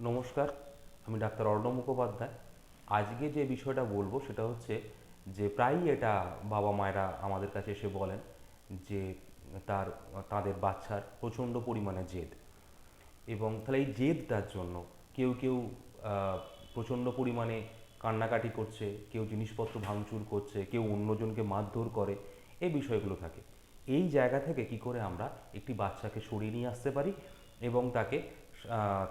নমস্কার, আমি ডাক্তার অর্ণব মুখোপাধ্যায়। আজকে যে বিষয়টা বলব সেটা হচ্ছে যে প্রায়ই এটা বাবা মায়েরা আমাদের কাছে এসে বলেন যে তার, তাদের বাচ্চার প্রচণ্ড পরিমাণে জেদ। এবং তাহলে এই জেদটার জন্য কেউ কেউ প্রচণ্ড পরিমাণে কান্নাকাটি করছে, কেউ জিনিসপত্র ভাঙচুর করছে, কেউ অন্যজনকে মারধর করে, এই বিষয়গুলো থাকে। এই জায়গা থেকে কি করে আমরা একটি বাচ্চাকে সরিয়ে নিয়ে আসতে পারি এবং তাকে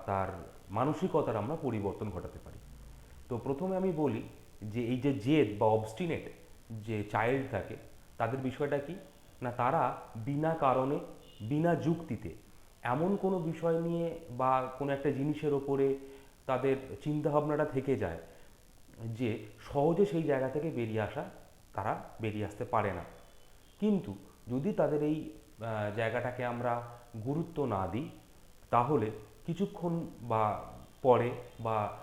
তার মানসিকতার আমরা পরিবর্তন ঘটাতে পারি। তো প্রথমে আমি বলি যে এই যে জেদ বা অবস্টিনেট যে চাইল্ড থাকে, তাদের বিষয়টা কি? না, তারা বিনা কারণে, বিনা যুক্তিতে এমন কোনো বিষয় নিয়ে বা কোনো একটা জিনিসের ওপরে তাদের চিন্তাভাবনাটা থেকে যায় যে সহজে সেই জায়গা থেকে বেরিয়ে আসা তারা বেরিয়ে আসতে পারে না। কিন্তু যদি তাদের এই জায়গাটাকে আমরা গুরুত্ব না দিই, তাহলে কিছুক্ষণ বা পরে বা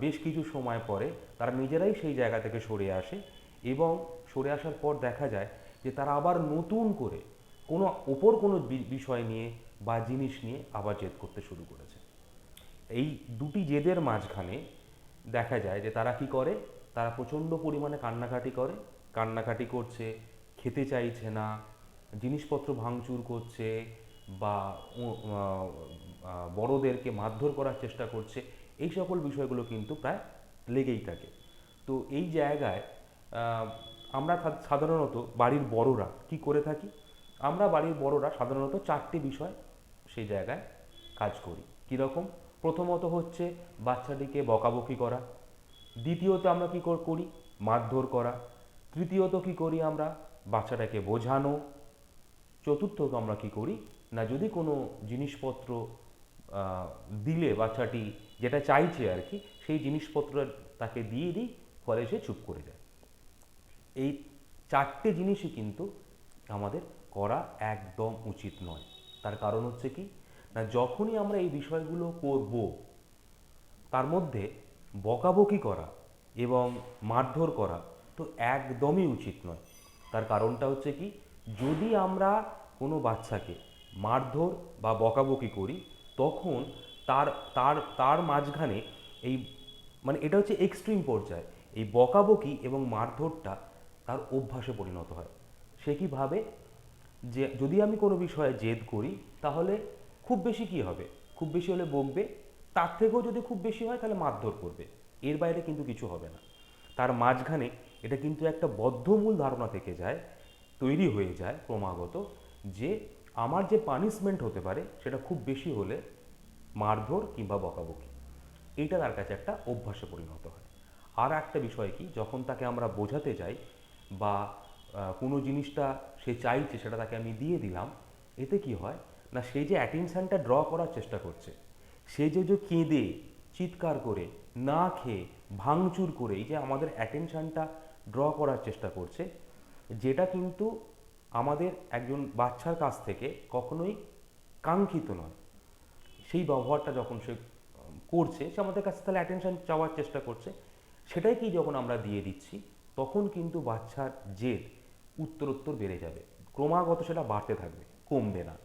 বেশ কিছু সময় পরে তারা নিজেরাই সেই জায়গা থেকে সরে আসে এবং সরে আসার পর দেখা যায় যে তারা আবার নতুন করে কোনো ওপর কোনো বিষয় নিয়ে বা জিনিস নিয়ে আবার জেদ করতে শুরু করেছে। এই দুটি জেদের মাঝখানে দেখা যায় যে তারা কি করে? তারা প্রচণ্ড পরিমাণে কান্নাকাটি করে, কান্নাকাটি করছে, খেতে চাইছে না, জিনিসপত্র ভাঙচুর করছে বা বড়দেরকে মারধর করার চেষ্টা করছে, এই সকল বিষয়গুলো কিন্তু প্রায় লেগেই থাকে। তো এই জায়গায় আমরা সাধারণত বাড়ির বড়রা কি করে থাকি? আমরা বাড়ির বড়রা সাধারণত চারটি বিষয় সেই জায়গায় কাজ করি। কীরকম? প্রথমত হচ্ছে বাচ্চাটিকে বকাবকি করা। দ্বিতীয়ত আমরা কী করি? মারধর করা। তৃতীয়ত কি করি আমরা? বাচ্চাটাকে বোঝানো। চতুর্থত আমরা কি করি? না যদি কোনো জিনিসপত্র দিলে বাচ্চাটি যেটা চাইছে আর কি, সেই জিনিসপত্র তাকে দিয়ে দিই, ফলে সে চুপ করে যায়। এই চারটে জিনিসই কিন্তু আমাদের করা একদম উচিত নয়। তার কারণ হচ্ছে কি, না যখনই আমরা এই বিষয়গুলো করব, তার মধ্যে বকাবকি করা এবং মারধর করা তো একদমই উচিত নয়। তার কারণটা হচ্ছে কি, যদি আমরা কোনো বাচ্চাকে মারধর বা বকাবকি করি তখন তার তার তার মাঝখানে এই মানে এটা হচ্ছে এক্সট্রিম পর্যায়ে। এই বকাবকি এবং মারধরটা তার অভ্যাসে পরিণত হয়। সে কি ভাবে? যে যদি আমি কোনো বিষয়ে জেদ করি, তাহলে খুব বেশি কি হবে? খুব বেশি হলে বকবে। তার থেকেও যদি খুব বেশি হয়, তাহলে মারধর করবে। এর বাইরে কিন্তু কিছু হবে না। তার মাঝখানে এটা কিন্তু একটা বদ্ধমূল ধারণা থেকে যায়, তৈরি হয়ে যায় ক্রমাগত যে আমার যে পানিশমেন্ট হতে পারে, সেটা খুব বেশি হলে মারধর কিংবা বকাবকি। এইটা তার কাছে একটা অভ্যাসে পরিণত হয়। আর একটা বিষয় কি, যখন তাকে আমরা বোঝাতে যাই বা কোনো জিনিসটা সে চাইছে, সেটা তাকে আমি দিয়ে দিলাম, এতে কি হয়? না, সে যে অ্যাটেনশানটা ড্র করার চেষ্টা করছে, সে যে যে কেঁদে, চিৎকার করে, না খেয়ে, ভাঙচুর করে, এই যে আমাদের অ্যাটেনশানটা ড্র করার চেষ্টা করছে, যেটা কিন্তু আমাদের একজন বাচ্চার কাছ থেকে কখনোই কাঙ্ক্ষিত নয়। সেই ব্যবহারটা যখন সে করছে, সে আমাদের কাছে তাহলে অ্যাটেনশন চাওয়ার চেষ্টা করছে। সেটাই কি যখন আমরা দিয়ে দিচ্ছি, তখন কিন্তু বাচ্চার জেদ, উত্তরোত্তর বেড়ে যাবে। ক্রমাগত সেটা বাড়তে থাকবে, কমবে না।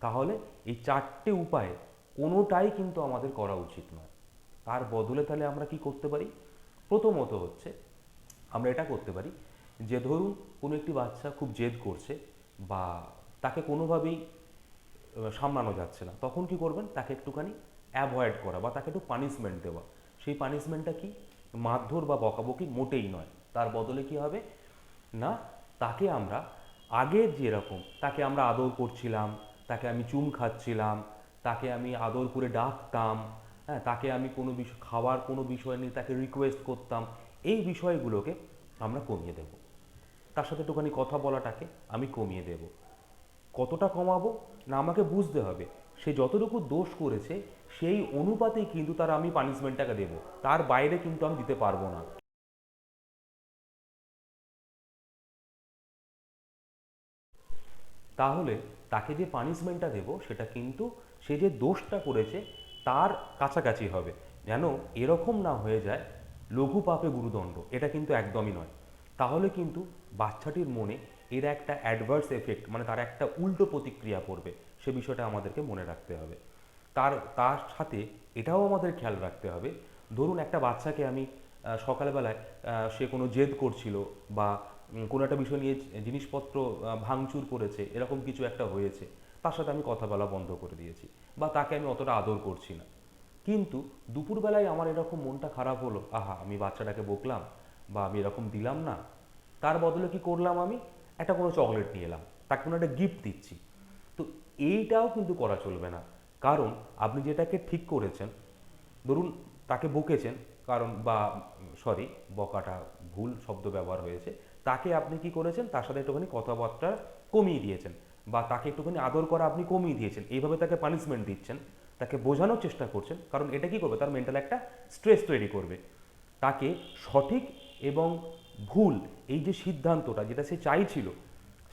তাহলে এই চারটে উপায়ে কোনোটাই কিন্তু আমাদের করা উচিত নয়। তার বদলে তাহলে আমরা কি করতে পারি? প্রথমত হচ্ছে আমরা এটা করতে পারি যে ধরুন কোনো একটি বাচ্চা খুব জেদ করছে বা তাকে কোনোভাবেই সামলানো যাচ্ছে না, তখন কি করবেন? তাকে একটুখানি অ্যাভয়েড করা বা তাকে একটু পানিশমেন্ট দেওয়া। সেই পানিশমেন্টটা কি? মারধর বা বকাবকি মোটেই নয়। তার বদলে কি হবে? না, তাকে আমরা আগে যেরকম, তাকে আমরা আদর করছিলাম, তাকে আমি চুম খাচ্ছিলাম, তাকে আমি আদর করে ডাকতাম হ্যাঁ তাকে আমি কোনো বিষয়, খাওয়ার কোনো বিষয় নিয়ে তাকে রিকোয়েস্ট করতাম, এই বিষয়গুলোকে আমরা কমিয়ে দেব। তার সাথে একটুখানি কথা বলাটাকে আমি কমিয়ে দেব। কতটা কমাবো না আমাকে বুঝতে হবে। সে যতটুকু দোষ করেছে, সেই অনুপাতেই কিন্তু তার আমি পানিশমেন্টটাকে দেবো। তার বাইরে কিন্তু আমি দিতে পারব না। তাহলে তাকে যে পানিশমেন্টটা দেব, সেটা কিন্তু সে যে দোষটা করেছে, তার কাছাকাছি হবে। যেন এরকম না হয়ে যায় লঘু পাপে গুরুদণ্ড। এটা কিন্তু একদমই নয়। তাহলে কিন্তু বাচ্চাটির মনে এর একটা অ্যাডভার্স এফেক্ট মানে তার একটা উল্টো প্রতিক্রিয়া পড়বে। সে বিষয়টা আমাদেরকে মনে রাখতে হবে। তার তার সাথে এটাও আমাদের খেয়াল রাখতে হবে। ধরুন একটা বাচ্চাকে আমি সকালবেলায় সে কোনো জেদ করছিল বা কোনো একটা বিষয় নিয়ে জিনিসপত্র ভাঙচুর করেছে, এরকম কিছু একটা হয়েছে, তার সাথে আমি কথা বলা বন্ধ করে দিয়েছি বা তাকে আমি অতটা আদর করছি না। কিন্তু দুপুরবেলায় আমার এরকম মনটা খারাপ হলো, আহা, আমি বাচ্চাটাকে বকলাম বা আমি এরকম দিলাম না। তার বদলে কি করলাম আমি? একটা কোনো চকলেট নিয়ে এলাম। তাকে কোনো একটা গিফট দিচ্ছি। তো এইটাও কিন্তু করা চলবে না। কারণ আপনি যেটাকে ঠিক করেছেন, ধরুন তাকে বকেছেন, কারণ বা সরি বকাটা ভুল শব্দ ব্যবহার হয়েছে, তাকে আপনি কি করেছেন? তার সাথে একটুখানি কথাবার্তা কমিয়ে দিয়েছেন। বা তাকে একটুখানি আদর করা আপনি কমিয়ে দিয়েছেন। এইভাবে তাকে পানিশমেন্ট দিচ্ছেন। তাকে বোঝানোর চেষ্টা করছেন। কারণ এটা কি করবে? তার মেন্টাল একটা স্ট্রেস তৈরি করবে। তাকে সঠিক এবং ভুল, এই যে সিদ্ধান্তটা যেটা সে চাইছিল,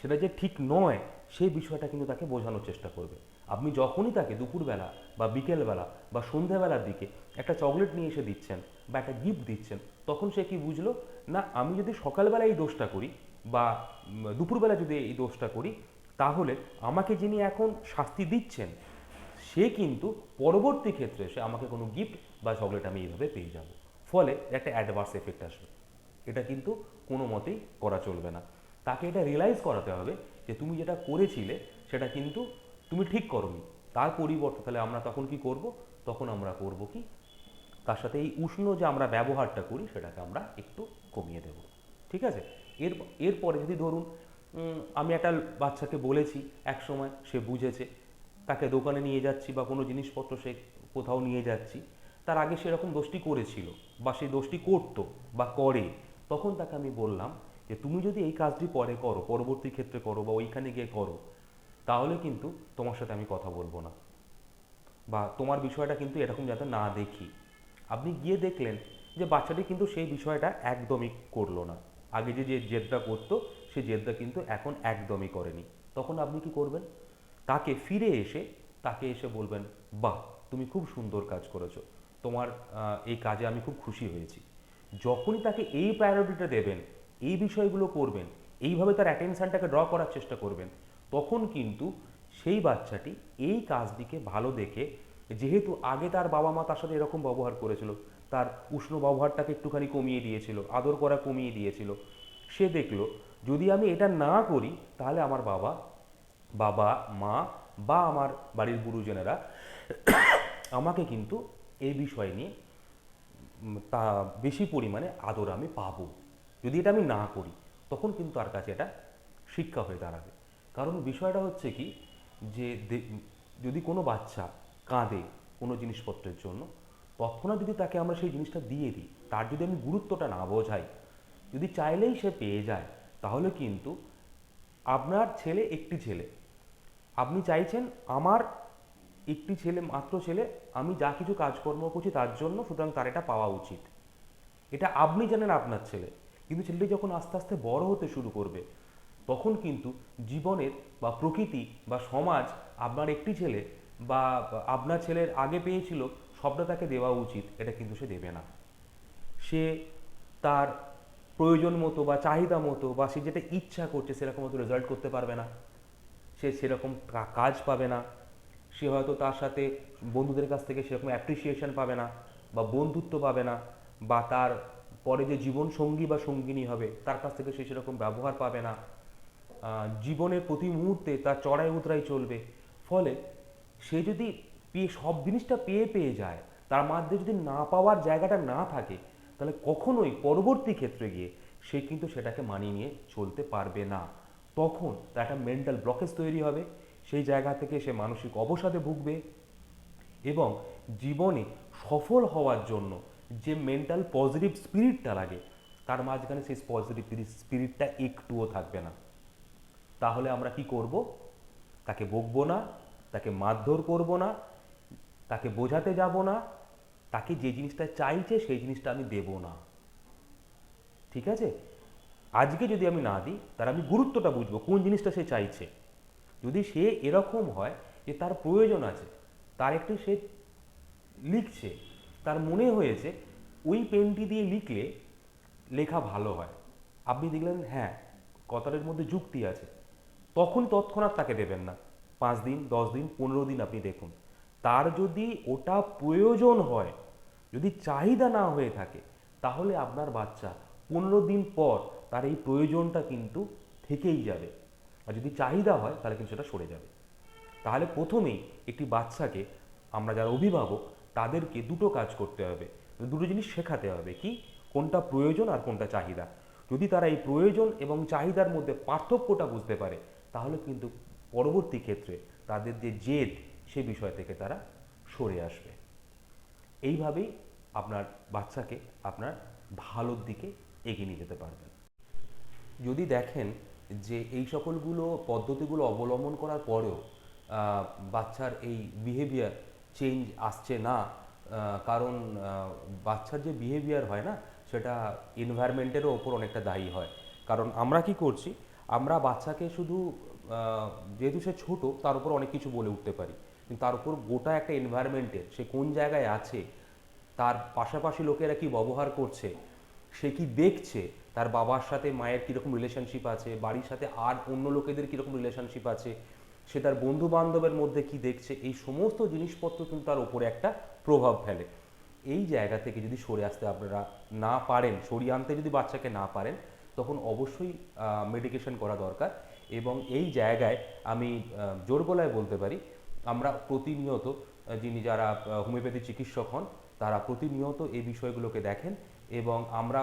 সেটা যে ঠিক নয়, সেই বিষয়টা কিন্তু তাকে বোঝানোর চেষ্টা করবে। আপনি যখনই তাকে দুপুরবেলা বা বিকেলবেলা বা সন্ধ্যাবেলার দিকে একটা চকলেট নিয়ে এসে দিচ্ছেন বা একটা গিফট দিচ্ছেন, তখন সে কি বুঝলো? না, আমি যদি সকালবেলা এই দোষটা করি বা দুপুরবেলা যদি এই দোষটা করি, তাহলে আমাকে যিনি এখন শাস্তি দিচ্ছেন, সে কিন্তু পরবর্তী ক্ষেত্রে সে আমাকে কোনো গিফট বা চকলেট আমি এইভাবে পেয়ে যাব। ফলে একটা অ্যাডভার্স এফেক্ট আসবে। এটা কিন্তু কোনো মতেই করা চলবে না। তাকে এটা রিয়েলাইজ করাতে হবে যে তুমি যেটা করেছিলে সেটা কিন্তু তুমি ঠিক করনি। তার পরিবর্তে তাহলে আমরা তখন কি করব? তখন আমরা করব কি? তার সাথে এই উষ্ণ যে আমরা ব্যবহারটা করি সেটাকে আমরা একটু কমিয়ে দেব। ঠিক আছে? এর, এরপরে যদি ধরুন আমি একটা বাচ্চাকে বলেছি এক সময় সে বুঝেছে। তাকে দোকানে নিয়ে যাচ্ছি বা কোনো জিনিসপত্র সে কোথাও নিয়ে যাচ্ছি। তার আগে সেরকম দোষটি করেছিল বা সেই দোষটি করতো বা করে। তখন তাকে আমি বললাম যে, তুমি যদি এই কাজটি পরে করো, পরবর্তী ক্ষেত্রে করো বা ওইখানে গিয়ে করো, তাহলে কিন্তু তোমার সাথে আমি কথা বলব না বা তোমার বিষয়টা কিন্তু এরকম যাতে না দেখি। আপনি গিয়ে দেখলেন যে, বাচ্চাটি কিন্তু সেই বিষয়টা একদমই করল না। আগে যে যে জেদটা করতো, সে জেদটা কিন্তু এখন একদমই করেনি। তখন আপনি কি করবেন? তাকে ফিরে এসে, তাকে এসে বলবেন, বাহ, তুমি খুব সুন্দর কাজ করেছ। তোমার এই কাজে আমি খুব খুশি হয়েছি। যখনই তাকে এই প্রায়োরিটিটা দেবেন, এই বিষয়গুলো করবেন, এইভাবে তার অ্যাটেনশনটাকে ড্র করার চেষ্টা করবেন, তখন কিন্তু সেই বাচ্চাটি এই কাজটিকে ভালো দেখে, যেহেতু আগে তার বাবা মা তার সাথে এরকম ব্যবহার করেছিল, তার উষ্ণ ব্যবহারটাকে একটুখানি কমিয়ে দিয়েছিল, আদর করা কমিয়ে দিয়েছিল, সে দেখল, যদি আমি এটা না করি, তাহলে আমার বাবা বাবা, মা বা আমার বাড়ির গুরুজনেরা আমাকে কিন্তু এই বিষয় নিয়ে তা বেশি পরিমাণে আদর আমি পাবো। যদি এটা আমি না করি, তখন কিন্তু তার কাছে এটা শিক্ষা হয়ে দাঁড়াবে। কারণ বিষয়টা হচ্ছে কি, যে যদি কোনো বাচ্চা কাঁদে কোনো জিনিসপত্রের জন্য, তৎক্ষণাৎ যদি তাকে আমরা সেই জিনিসটা দিয়ে দিই, তার যদি আমি গুরুত্বটা না বোঝাই, যদি চাইলেই সে পেয়ে যায়, তাহলে কিন্তু আপনার ছেলে একটি ছেলে। আপনি চাইছেন আমার একটি ছেলে, মাত্র ছেলে, আমি যা কিছু কাজকর্ম করছি তার জন্য সুতরাং তার এটা পাওয়া উচিত। এটা আপনি জানেন আপনার ছেলে, কিন্তু ছেলেটি যখন আস্তে আস্তে বড় হতে শুরু করবে, তখন কিন্তু জীবনের বা প্রকৃতি বা সমাজ আপনার একটি ছেলে বা আপনার ছেলের আগে পেয়েছিল সবটা তাকে দেওয়া উচিত, এটা কিন্তু সে দেবে না। সে তার প্রয়োজন মতো বা চাহিদা মতো বা সে যেটা ইচ্ছা করছে সেরকম মতো রেজাল্ট করতে পারবে না। সে সেরকম কাজ পাবে না। সে হয়তো তার সাথে বন্ধুদের কাছ থেকে সেরকম অ্যাপ্রিসিয়েশন পাবে না বা বন্ধুত্ব পাবে না বা তার পরে যে জীবন সঙ্গী বা সঙ্গিনী হবে, তার কাছ থেকে সে সেরকম ব্যবহার পাবে না। জীবনের প্রতি মুহূর্তে তার চড়াই উতরাই চলবে। ফলে সে যদি পেয়ে, সব জিনিসটা পেয়ে পেয়ে যায়, তার মধ্যে যদি না পাওয়ার জায়গাটা না থাকে, তাহলে কখনোই পরবর্তী ক্ষেত্রে গিয়ে সে কিন্তু সেটাকে মানিয়ে নিয়ে চলতে পারবে না। তখন তার একটা মেন্টাল ব্লকেজ তৈরি হবে। সেই জায়গা থেকে সে মানসিক অবসাদে ভুগবে এবং জীবনে সফল হওয়ার জন্য যে মেন্টাল পজিটিভ স্পিরিটটা লাগে, তার মাঝখানে সেই পজিটিভ স্পিরিটটা একটুও থাকবে না। তাহলে আমরা কি করব? তাকে বকবো না, তাকে মারধর করব না, তাকে বোঝাতে যাব না, তাকে যে জিনিসটা চাইছে সেই জিনিসটা আমি দেব না। ঠিক আছে? আজকে যদি আমি না দিই তার আমি গুরুত্বটা বুঝব, কোন জিনিসটা সে চাইছে। যদি সে এরকম হয় যে তার প্রয়োজন আছে, তার একটু সে লিখছে, তার মনে হয়েছে, ওই পেনটি দিয়ে লিখলে লেখা ভালো হয়। আপনি দেখলেন হ্যাঁ কথাটার মধ্যে যুক্তি আছে। তখন তৎক্ষণাৎ তাকে দেবেন না। পাঁচ দিন, দশ দিন, পনেরো দিন আপনি দেখুন। তার যদি ওটা প্রয়োজন হয়, যদি চাহিদা না হয়ে থাকে, তাহলে আপনার বাচ্চা পনেরো দিন পর তার এই প্রয়োজনটা কিন্তু থেকেই যাবে। আর যদি চাহিদা হয়, তাহলে কিন্তু সেটা সরে যাবে। তাহলে প্রথমেই একটি বাচ্চাকে আমরা যারা অভিভাবক, তাদেরকে দুটো কাজ করতে হবে। দুটো জিনিস শেখাতে হবে কি? কোনটা প্রয়োজন আর কোনটা চাহিদা। যদি তারা এই প্রয়োজন এবং চাহিদার মধ্যে পার্থক্যটা বুঝতে পারে, তাহলে কিন্তু পরবর্তী ক্ষেত্রে তাদের যে জেদ, সে বিষয় থেকে তারা সরে আসবে। এইভাবেই আপনার বাচ্চাকে আপনার ভালোর দিকে এগিয়ে নিয়ে যেতে পারবেন। যদি দেখেন যে এই সকলগুলো পদ্ধতিগুলো অবলম্বন করার পরেও বাচ্চার এই বিহেভিয়ার চেঞ্জ আসছে না কারণ বাচ্চার যে বিহেভিয়ার হয় না, সেটা এনভায়রনমেন্টেরও ওপর অনেকটা দায়ী হয়। কারণ আমরা কি করছি, আমরা বাচ্চাকে শুধু যেহেতু সে ছোট, তার উপর অনেক কিছু বলে উঠতে পারি। কিন্তু তার উপর গোটা একটা এনভায়রনমেন্টের সে কোন জায়গায় আছে, তার পাশাপাশি লোকেরা কি ব্যবহার করছে, সে কি দেখছে তার বাবার সাথে মায়ের কীরকম রিলেশনশিপ আছে, বাড়ির সাথে আর অন্য লোকেদের কীরকম রিলেশনশিপ আছে, সে তার বন্ধু বান্ধবের মধ্যে কি দেখছে, এই সমস্ত জিনিসপত্র কিন্তু তার উপরে একটা প্রভাব ফেলে। এই জায়গা থেকে যদি সরে আসতে আপনারা না পারেন, সরিয়ে আনতে যদি বাচ্চাকে না পারেন, তখন অবশ্যই মেডিকেশন করা দরকার এবং এই জায়গায় আমি জোর গলায় বলতে পারি, আমরা প্রতিনিয়ত যিনি যারা হোমিওপ্যাথি চিকিৎসক হন, তারা প্রতিনিয়ত এই বিষয়গুলোকে দেখেন এবং আমরা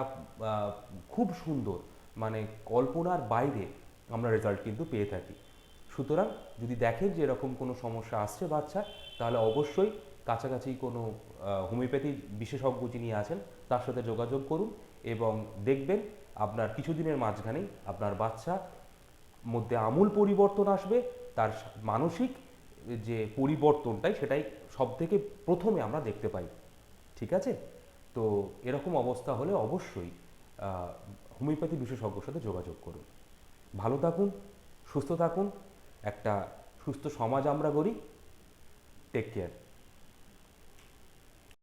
খুব সুন্দর মানে কল্পনার বাইরে আমরা রেজাল্ট কিন্তু পেয়ে থাকি। সুতরাং যদি দেখেন যে এরকম কোনো সমস্যা আসছে বাচ্চা, তাহলে অবশ্যই কাছাকাছি কোনো হোমিওপ্যাথি বিশেষজ্ঞ যিনি আছেন, তার সাথে যোগাযোগ করুন এবং দেখবেন আপনার কিছুদিনের মাঝখানেই আপনার বাচ্চা মধ্যে আমূল পরিবর্তন আসবে, তার মানসিক যে পরিবর্তনটাই সেটাই সব থেকে প্রথমে আমরা দেখতে পাই। ঠিক আছে? তো এরকম অবস্থা হলে অবশ্যই হোমিওপ্যাথি বিশেষজ্ঞর সাথে যোগাযোগ করুন। ভালো থাকুন, সুস্থ থাকুন, একটা সুস্থ সমাজ আমরা গড়ি। Take care